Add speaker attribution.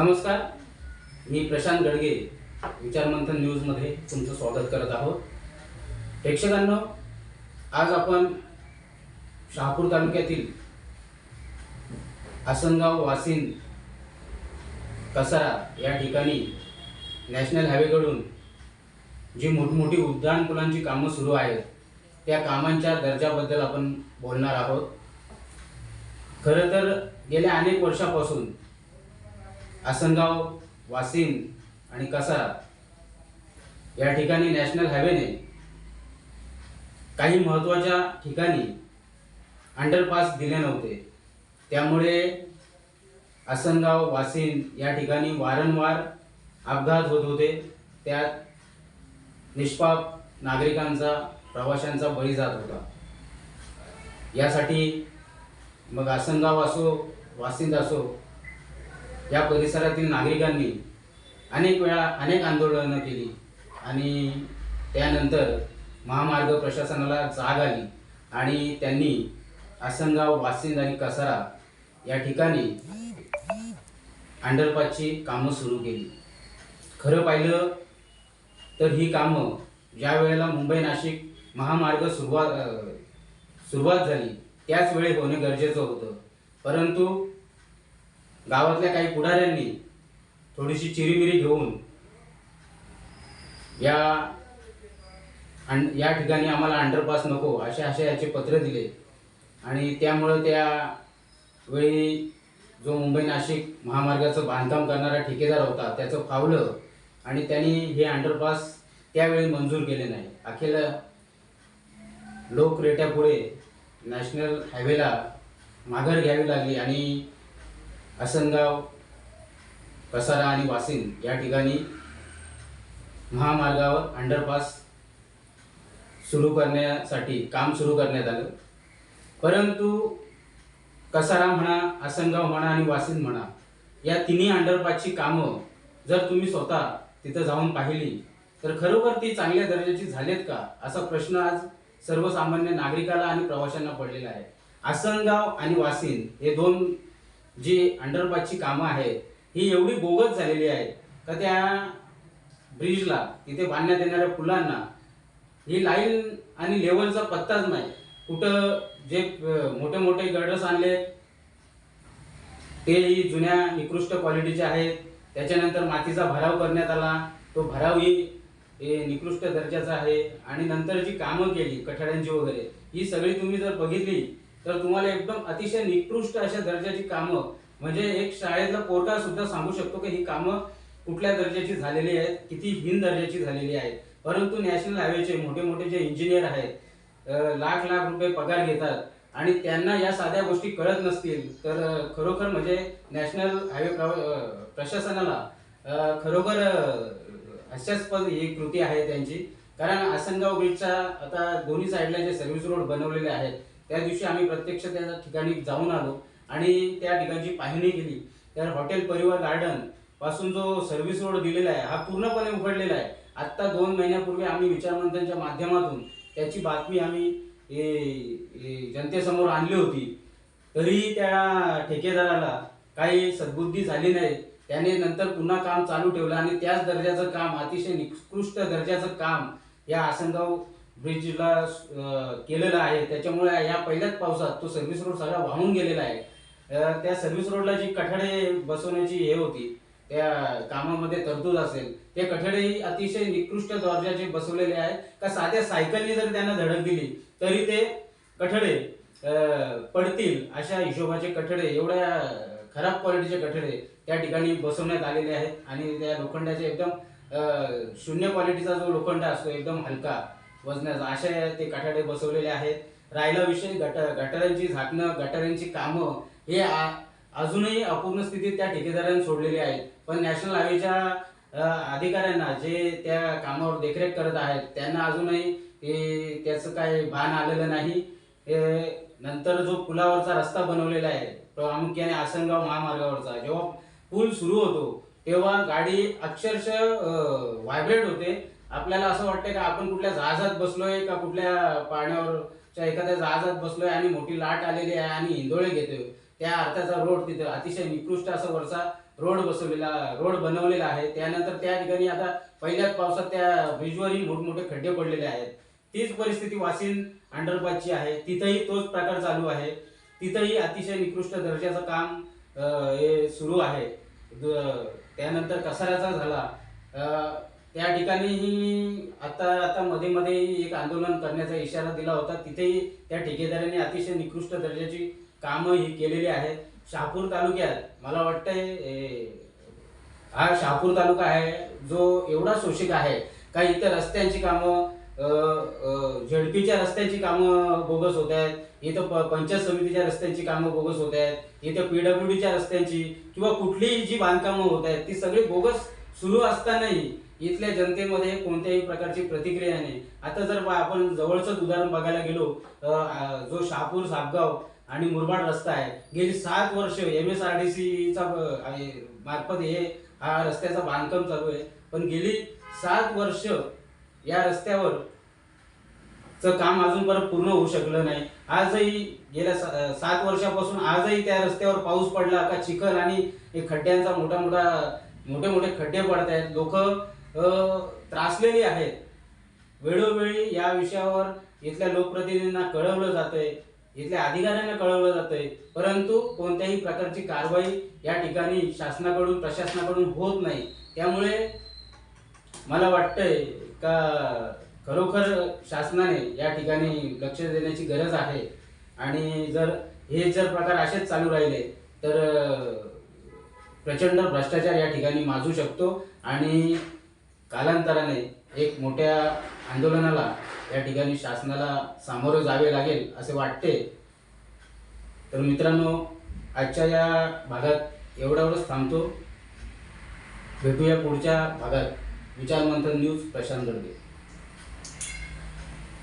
Speaker 1: नमस्कार. मी प्रशांत गडगे विचारमंथन न्यूजमध्ये तुमचं स्वागत करत आहोत. प्रेक्षकांनो आज आपण शहापूर तालुक्यातील आसनगाव वासिंद कसारा या ठिकाणी नॅशनल हायवेकडून जी मोठमोठी उड्डाणपुलांची कामं सुरू आहेत त्या कामांच्या दर्जाबद्दल आपण बोलणार आहोत. खरं तर गेल्या अनेक वर्षापासून आसनगाव वासिन आणि कसारा या ठिकाणी नॅशनल हायवेने काही महत्त्वाच्या ठिकाणी अंडरपास दिले नव्हते. त्यामुळे आसनगाव वासिन या ठिकाणी वारंवार अपघात होत होते. त्यात निष्पाप नागरिकांचा प्रवाशांचा बळी जात होता. यासाठी मग आसनगाव असो वासिंद असो या परिसरातील नागरिकांनी अनेक वेळा अनेक आंदोलनं केली. आणि त्यानंतर महामार्ग प्रशासनाला जाग आली. आणि त्यांनी आसनगाव वासिंद आणि कसारा या ठिकाणी अंडरपासची कामं सुरू केली. खरं पाहिलं तर ही कामं ज्या वेळेला मुंबई नाशिक महामार्ग सुरुवात सुरुवात झाली त्याच वेळी होणे गरजेचं होतं. परंतु गावातल्या काही पुढाऱ्यांनी थोडीशी चिरीमिरी घेऊन या अं या ठिकाणी आम्हाला अंडरपास नको असे असे याचे पत्र दिले. आणि त्यामुळं त्या वेळी जो मुंबई नाशिक महामार्गाचं बांधकाम करणारा ठेकेदार होता त्याचं फावलं आणि त्यांनी हे अंडरपास त्यावेळी मंजूर केले नाही. अखेर लोकरेट्यापुढे नॅशनल हायवेला माघार घ्यावी लागली आणि आसनगाव कसारा आणि वासिन या ठिकाणी महामार्गावर अंडरपास सुरू करण्यासाठी काम सुरू करण्यात आलं. परंतु कसारा म्हणा आसनगाव म्हणा आणि वासिन म्हणा या तिन्ही अंडरपासची कामं जर तुम्ही स्वतः तिथं जाऊन पाहिली तर खरोखर ती चांगल्या दर्जाची झालेत का? असा प्रश्न आज सर्वसामान्य नागरिकाला आणि प्रवाशांना पडलेला आहे. आसनगाव आणि वासिन हे दोन जी अंडरपासची कामं आहेत ही एवढी बोगस झालेली आहेत का त्या ब्रिजला तिथे बांधण्यात येणाऱ्या पुलांना ही लाईन आणि लेवलचा पत्ताच नाही. कुठं जे मोठे मोठे गडस आणले तेही जुन्या निकृष्ट क्वालिटीचे आहेत. त्याच्यानंतर मातीचा भराव करण्यात आला. तो भरावही निकृष्ट दर्जाचा आहे. आणि नंतर जी कामं केली कठड्यांची वगैरे ही सगळी तुम्ही जर बघितली तर तुम्हाला एकदम अतिशय निकृष्ट अशा दर्जाची कामं म्हणजे एक शाळेतला पोरगा सुद्धा सांगू शकतो की ही कामं कुठल्या दर्जाची झालेली आहेत किती हीन दर्जाची झालेली आहेत. परंतु नॅशनल हायवेचे मोठे मोठे जे इंजिनियर आहेत लाख लाख रुपये पगार घेतात आणि त्यांना या साध्या गोष्टी कळत नसतील तर खरोखर म्हणजे नॅशनल हायवे प्रवा- प्रशासनाला खरोखर हास्यास्पद ही कृती आहे त्यांची. कारण आसनगाव ब्रिजचा आता दोन्ही साईडला जे सर्व्हिस रोड बनवलेले आहेत त्या दिवशी आम्ही प्रत्यक्ष त्या ठिकाणी जाऊन आलो आणि त्या ठिकाणची पाहणी केली. तर हॉटेल परिवार गार्डनपासून जो सर्व्हिस रोड दिलेला आहे हा पूर्णपणे उघडलेला आहे. आत्ता दोन महिन्यापूर्वी आम्ही विचारमंथनच्या माध्यमातून त्याची बातमी आम्ही जनतेसमोर आणली होती. तरी त्या ठेकेदाराला काही सद्बुद्धी झाली नाही. त्याने नंतर पुन्हा काम चालू ठेवलं आणि त्याच दर्जाचं काम अतिशय निकृष्ट दर्जाचं काम या आसनगाव ब्रिजला केलेला आहे. त्याच्यामुळे या पहिल्याच पावसात तो सर्व्हिस रोड सगळा वाहून गेलेला आहे. त्या सर्व्हिस रोडला जी कठाडे बसवण्याची हे होती त्या कामामध्ये तरतूद असेल ते कठडेही अतिशय निकृष्ट दर्जाचे बसवलेले आहेत का साध्या सायकलनी जर त्यांना धडक दिली तरी ते कठडे पडतील अशा हिशोबाचे कठडे एवढ्या खराब क्वालिटीचे कठडे त्या ठिकाणी बसवण्यात आलेले आहेत. आणि त्या लोखंडाचे एकदम शून्य क्वालिटीचा जो लोखंड असतो एकदम हलका. वजनाचा. अशा ते कठाडे बसवलेले आहेत. राहिला विषय गटर गटारांची झाकणं गटारांची कामं हे आ- अजूनही अपूर्ण स्थितीत त्या ठेकेदारांनी सोडलेली आहेत. पण नॅशनल हायवेच्या अधिकाऱ्यांना जे त्या कामावर देखरेख करत आहेत त्यांना अजूनही ते त्याचं काही भान आलेलं नाही. नंतर जो पुलावरचा रस्ता बनवलेला आहे प्रामुख्याने आसनगाव महामार्गावरचा. जेव्हा पूल सुरू होतो तेव्हा गाडी अक्षरशः व्हायब्रेट होते. आपल्याला असं वाटतं का आपण कुठल्या जहाजात बसलोय का कुठल्या पाण्यावरच्या एखाद्या जहाजात बसलोय आणि मोठी लाट आलेली आहे आणि हिंदोळे घेतोय? त्या अर्थाचा रोड तिथं अतिशय निकृष्ट असा वरचा रोड बसवलेला रोड बनवलेला आहे. त्यानंतर त्या ठिकाणी आता पहिल्याच पावसात त्या ब्रिजवरही मोठमोठे खड्डे पडलेले आहेत. तीच परिस्थिती वासिन अंडरपासची आहे. तिथंही तोच प्रकार चालू आहे. तिथंही अतिशय निकृष्ट दर्जाचं काम हे सुरू आहे. त्यानंतर कसाऱ्याचा झाला. त्या ठिकाणीही आता आता मध्ये मध्ये एक आंदोलन करण्याचा इशारा दिला होता. तिथेही त्या ठेकेदारांनी अतिशय निकृष्ट दर्जाची कामं ही केलेली आहेत. शहापूर तालुक्यात मला वाटतंय हा शहापूर तालुका आहे जो एवढा शोषिक आहे. का इथं रस्त्यांची कामं झडपीच्या झेडपीच्या रस्त्यांची कामं बोगस होत आहेत. इथं प- पंचायत समितीच्या रस्त्यांची कामं बोगस होत आहेत. इथं पीडब्ल्यूडीच्या रस्त्यांची किंवा कुठलीही जी बांधकामं होत आहेत ती सगळी बोगस सुरू असतानाही इथल्या जनतेमध्ये कोणत्याही प्रकारची प्रतिक्रिया नाही. आता जर आपण जवळचंच उदाहरण बघायला गेलो जो शहापूर सापगाव आणि मुरबाड रस्ता आहे गेली सात वर्ष एम एस आर डी सीचा मार्फत हे हा रस्त्याचं बांधकाम चालू आहे. पण गेली सात वर्ष या रस्त्यावर काम अजूनपर्यंत पूर्ण होऊ शकलं नाही. आजही गेल्या सात वर्षापासून आजही त्या रस्त्यावर पाऊस पडला का चिखल आणि हे खड्ड्यांचा मोठा मोठा मोठे मोठे खड्डे पडत आहेत लोक त्रासलेली आहेत. वेळोवेळी या विषयावर इथल्या लोकप्रतिनिधींना कळवलं जातंय इथल्या अधिकाऱ्यांना कळवलं जातंय. परंतु कोणत्याही प्रकारची कारवाई या ठिकाणी शासनाकडून प्रशासनाकडून होत नाही. त्यामुळे मला वाटतंय का खरोखर शासनाने या ठिकाणी लक्ष देण्याची गरज आहे. आणि जर हे जर प्रकार असेच चालू राहिले तर प्रचंड भ्रष्टाचार या ठिकाणी माजू शकतो. आणि कालांतराने एक मोठ्या आंदोलनाला या ठिकाणी शासनाला सामोरे जावे लागेल असे वाटते. तर मित्रांनो आजच्या या भागात एवढ्यावरच थांबतो. भेटूया पुढच्या भागात. विचारमंथन न्यूज प्रशांत दर्गे